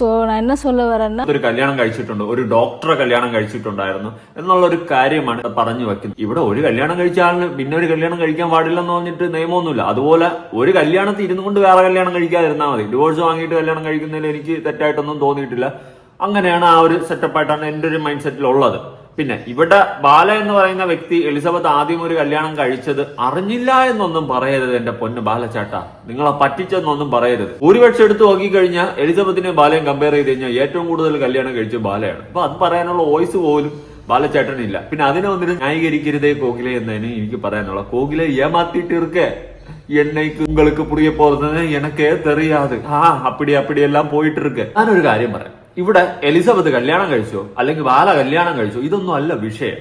So நான் என்ன சொல்ல வரேன்னா ഒരു കല്യാണം കഴിച്ചിട്ടുണ്ട് ഒരു ഡോക്ടറെ കല്യാണം കഴിച്ചിട്ടുണ്ടായിരുന്നു എന്നുള്ള ഒരു കാര്യമാണ് പറഞ്ഞു വെക്കുന്നത് ഇവിടെ ഒരു കല്യാണം കഴിച്ച ആളിന് പിന്നെ ഒരു കല്യാണം കഴിക്കാൻ പാടില്ലെന്ന് പറഞ്ഞിട്ട് നിയമമൊന്നുമില്ല അതുപോലെ ഒരു കല്യാണത്തിൽ ഇരുന്നു കൊണ്ട് വേറെ കല്യാണം കഴിക്കാതിരുന്നാൽ മതി ഡിവോഴ്സ് വാങ്ങിയിട്ട് കല്യാണം കഴിക്കുന്നതിൽ എനിക്ക് തെറ്റായിട്ടൊന്നും തോന്നിയിട്ടില്ല അങ്ങനെയാണ് ആ ഒരു സെറ്റപ്പായിട്ടാണ് എൻ്റെ ഒരു മൈൻഡ് സെറ്റിൽ ഉള്ളത് പിന്നെ ഇവിടെ ബാല എന്ന് പറയുന്ന വ്യക്തി എലിസബത്ത് ആദ്യം ഒരു കല്യാണം കഴിച്ചത് അറിഞ്ഞില്ല എന്നൊന്നും പറയരുത് എന്റെ പൊന്ന് ബാലച്ചാട്ട. നിങ്ങളെ പറ്റിച്ചെന്നൊന്നും പറയരുത്. ഭൂരിപക്ഷം എടുത്ത് നോക്കിക്കഴിഞ്ഞാൽ എലിസബത്തിനെ ബാലയും കമ്പയർ ചെയ്ത് കഴിഞ്ഞാൽ ഏറ്റവും കൂടുതൽ കല്യാണം കഴിച്ച ബാലയാണ്. അപ്പൊ അത് പറയാനുള്ള വോയിസ് പോലും ബാലച്ചേട്ടനില്ല. പിന്നെ അതിനെ ഒന്നിനും ന്യായീകരിക്കരുതേ കോകിലെ എന്നതിന് എനിക്ക് പറയാനുള്ള കോകിലെ ഏമാത്തിയിട്ട് ഇറുക്കേ என்னைக்கு உங்களுக்கு புரிய போறதுன்னு எனக்கே தெரியாது ആ அப்படி அப்படி எல்லாம் போயிட்டு இருக்கு நான் ஒரு ഇവിടെ എലിസബത്ത് കല്യാണം കഴിച്ചോ? അല്ലെങ്കിൽ ബാല കല്യാണം കഴിച്ചോ? ഇതൊന്നും അല്ല വിഷയം.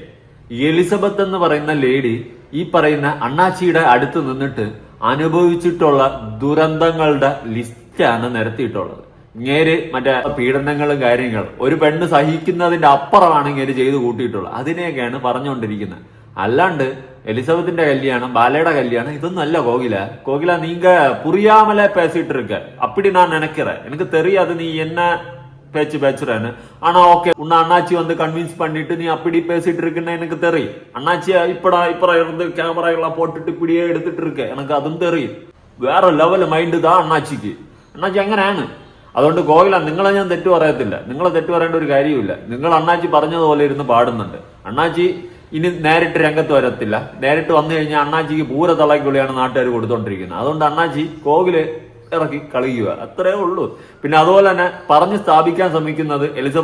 എലിസബത്ത് എന്ന് പറയുന്ന ലേഡി ഈ പറയുന്ന അണ്ണാച്ചിയുടെ അടുത്ത് നിന്നിട്ട് അനുഭവിച്ചിട്ടുള്ള ദുരന്തങ്ങളുടെ ലിസ്റ്റാണ് നിരത്തിയിട്ടുള്ളത്. ഇങ്ങേര് മറ്റേ പീഡനങ്ങളും കാര്യങ്ങളും ഒരു പെണ്ണ് സഹിക്കുന്നതിന്റെ അപ്പുറമാണ് ഇങ്ങനെ ചെയ്ത് കൂട്ടിയിട്ടുള്ളത്. അതിനെയൊക്കെയാണ് പറഞ്ഞുകൊണ്ടിരിക്കുന്നത്. അല്ലാണ്ട് എലിസബത്തിന്റെ കല്യാണം ബാലയുടെ കല്യാണം ഇതൊന്നും അല്ല കോകില. കോകില നീങ്ക പുറിയാമലെ പേസിട്ടിരിക്ക അപ്പിടി ഞാൻ നനക്കിറ എനിക്ക് തെറിയാതെ നീ എന്നെ பேச்சு பேசுறேன்னு ஆனா ஓகே உன்னை அண்ணாச்சி வந்து கன்வின்ஸ் பண்ணிட்டு நீ அப்படி பேசிட்டு இருக்குன்னு எனக்கு தெரியும் அண்ணாச்சி இப்படா இப்பற இருந்து கேமரா எல்லாம் போட்டுட்டு இப்படியே எடுத்துட்டு இருக்க எனக்கு അതും தெரியும் വേറെ ലെവൽ മൈൻഡ് താ അണ്ണാച്ചിക്ക് അണ്ണാച്ചി അങ്ങനെയാണ് അതുകൊണ്ട് കോയില നിങ്ങളെ ഞാൻ തെറ്റു പറയത്തില്ല നിങ്ങളെ തെറ്റു പറയേണ്ട ഒരു കാര്യമില്ല നിങ്ങൾ അണ്ണാച്ചി പറഞ്ഞതുപോലെ ഇരുന്ന് പാടുന്നുണ്ട് അണ്ണാച്ചി ഇനി നേരിട്ട് രംഗത്ത് വരത്തില്ല നേരിട്ട് വന്നു കഴിഞ്ഞാൽ അണ്ണാച്ചിക്ക് പൂര തളയ്ക്കുള്ളിയാണ് നാട്ടുകാർ കൊടുത്തോണ്ടിരിക്കുന്നത് അതുകൊണ്ട് അണ്ണാച്ചി കോവില് ഇറക്കി കളിക്കുക. അത്രേ ഉള്ളൂ. പിന്നെ അതുപോലെ തന്നെ പറഞ്ഞ് സ്ഥാപിക്കാൻ ശ്രമിക്കുന്നത് എലിസബത്ത്